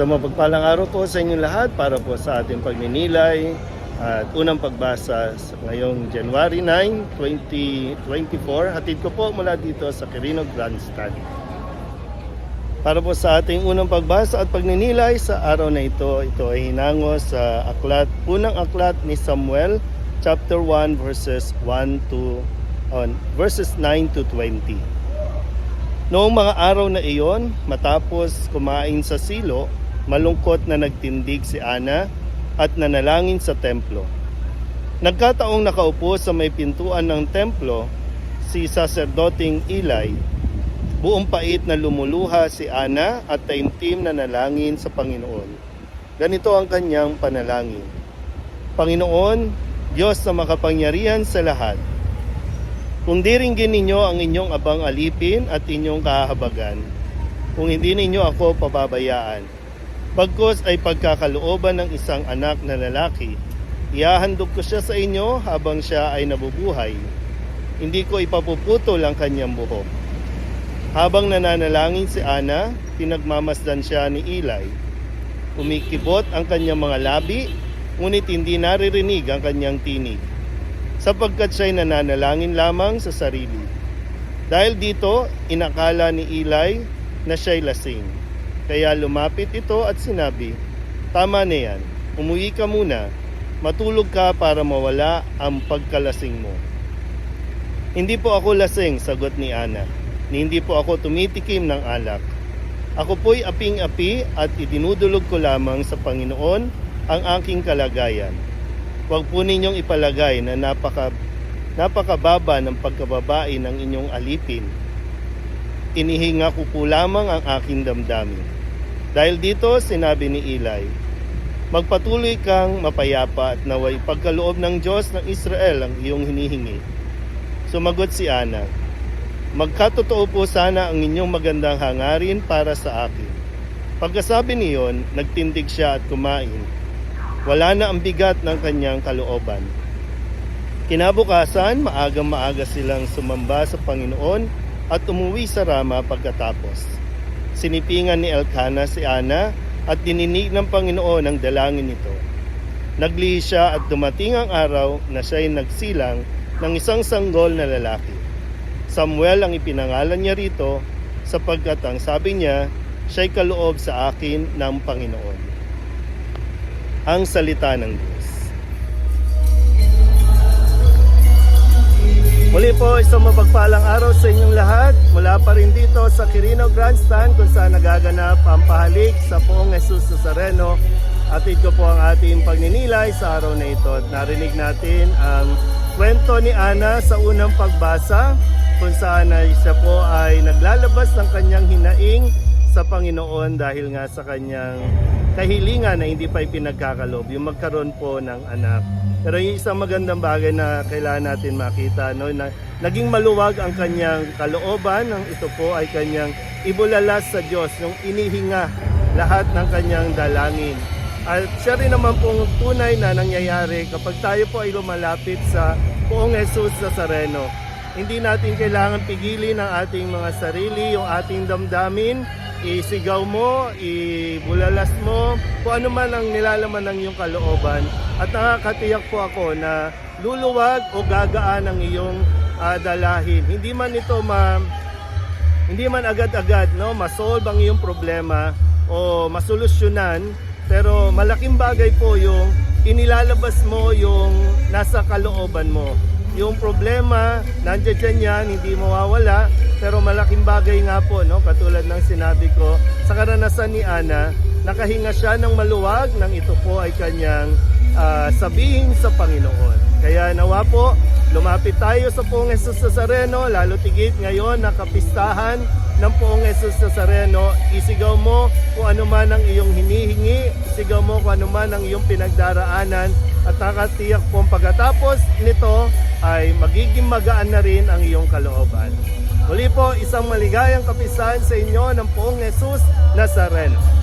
Sa mapagpalang araw po sa inyong lahat para po sa ating pagninilay at unang pagbasa sa ngayong January 9, 2024. Hatid ko po mula dito sa Quirino Grand Study. Para po sa ating unang pagbasa at pagninilay sa araw na ito, ito ay hinango sa aklat, unang aklat ni Samuel, chapter 1 verses 1 to on verses 9 to 20. Noong mga araw na iyon, matapos kumain sa silo, malungkot na nagtindig si Ana at nanalangin sa templo. Nagkataong nakaupo sa may pintuan ng templo si saserdoting Eli. Buong pait na lumuluha si Ana at taimtim na nalangin sa Panginoon. Ganito ang kanyang panalangin. Panginoon, Diyos na makapangyarihan sa lahat, kung diringgin ninyo ang inyong abang alipin at inyong kahabagan, kung hindi ninyo ako pababayaan, pagkos ay pagkakalooban ng isang anak na lalaki, iahandog ko siya sa inyo habang siya ay nabubuhay. Hindi ko ipapuputol ang kanyang buhok. Habang nananalangin si Ana, pinagmamasdan siya ni Eli. Umikibot ang kanyang mga labi, ngunit hindi naririnig ang kanyang tinig sapagkat siya'y nananalangin lamang sa sarili. Dahil dito, inakala ni Eli na siya'y lasing. Kaya lumapit ito at sinabi, Tama na yan, umuwi ka muna, matulog ka para mawala ang pagkalasing mo. Hindi po ako lasing, sagot ni Ana, hindi po ako tumitikim ng alak. Ako po'y aping-api at idinudulog ko lamang sa Panginoon ang aking kalagayan. Huwag po ninyong ipalagay na napaka, napakababa ng pagkababae ng inyong alipin. Inihinga ko po lamang ang aking damdamin. Dahil dito, sinabi ni Eli, Magpatuloy kang mapayapa at naway pagkaloob ng Diyos ng Israel ang iyong hinihingi. Sumagot si Ana, Magkatotoo po sana ang inyong magandang hangarin para sa akin. Pagkasabi niyon, nagtindig siya at kumain. Wala na ang bigat ng kanyang kalooban. Kinabukasan, maagang maaga silang sumamba sa Panginoon at umuwi sa Rama pagkatapos. Sinipingan ni Elkanah si Ana at dininig ng Panginoon ang dalangin nito. Naglihi siya at dumating ang araw na siya'y nagsilang ng isang sanggol na lalaki. Samuel ang ipinangalan niya rito sapagkat ang sabi niya, siya'y kaloob sa akin ng Panginoon. Ang salita ng Diyos. Muli po, isang mapagpalang araw sa inyong lahat. Mula pa rin dito sa Quirino Grandstand kung saan nagaganap ang pahalik sa poong Jesus Nazareno. Atid ko po ang ating pagninilay sa araw na ito. At narinig natin ang kwento ni Ana sa unang pagbasa kung saan ay siya po ay naglalabas ng kanyang hinaing sa Panginoon dahil nga sa kanyang kahilingan na hindi pa ipinagkakalob, yung magkaroon po ng anak. Pero yung isang magandang bagay na kailangan natin makita, no, na naging maluwag ang kanyang kalooban, ang ito po ay kanyang ibulalas sa Diyos, yung inihinga lahat ng kanyang dalangin. At siya rin naman pong tunay na nangyayari kapag tayo po ay lumalapit sa poong Jesus Nazareno. Hindi natin kailangan pigilin ang ating mga sarili, yung ating damdamin, isigaw mo, ibulalas mo, kung ano man ang nilalaman ng iyong kalooban. At nakakatiyak po ako na luluwag o gagaan ang iyong ah, dalahin. Hindi man ito ma hindi man agad-agad no masolve ang iyong problema o masolusyonan pero malaking bagay po yung inilalabas mo yung nasa kalooban mo yung problema nandiyan yan hindi mawawala pero malaking bagay nga po no katulad ng sinabi ko sa karanasan ni Ana nakahinga siya ng maluwag nang ito po ay kanyang ah, sabihin sa Panginoon kaya nawa po Lumapit tayo sa Poong Jesus Nazareno, lalo tigit ngayon na kapistahan ng Poong Jesus Nazareno. Isigaw mo kung ano man ang iyong hinihingi, isigaw mo kung ano man ang iyong pinagdaraanan at nakatiyak po pagkatapos nito ay magiging magaan na rin ang iyong kalooban. Muli po, isang maligayang kapistahan sa inyo ng Poong Jesus Nazareno.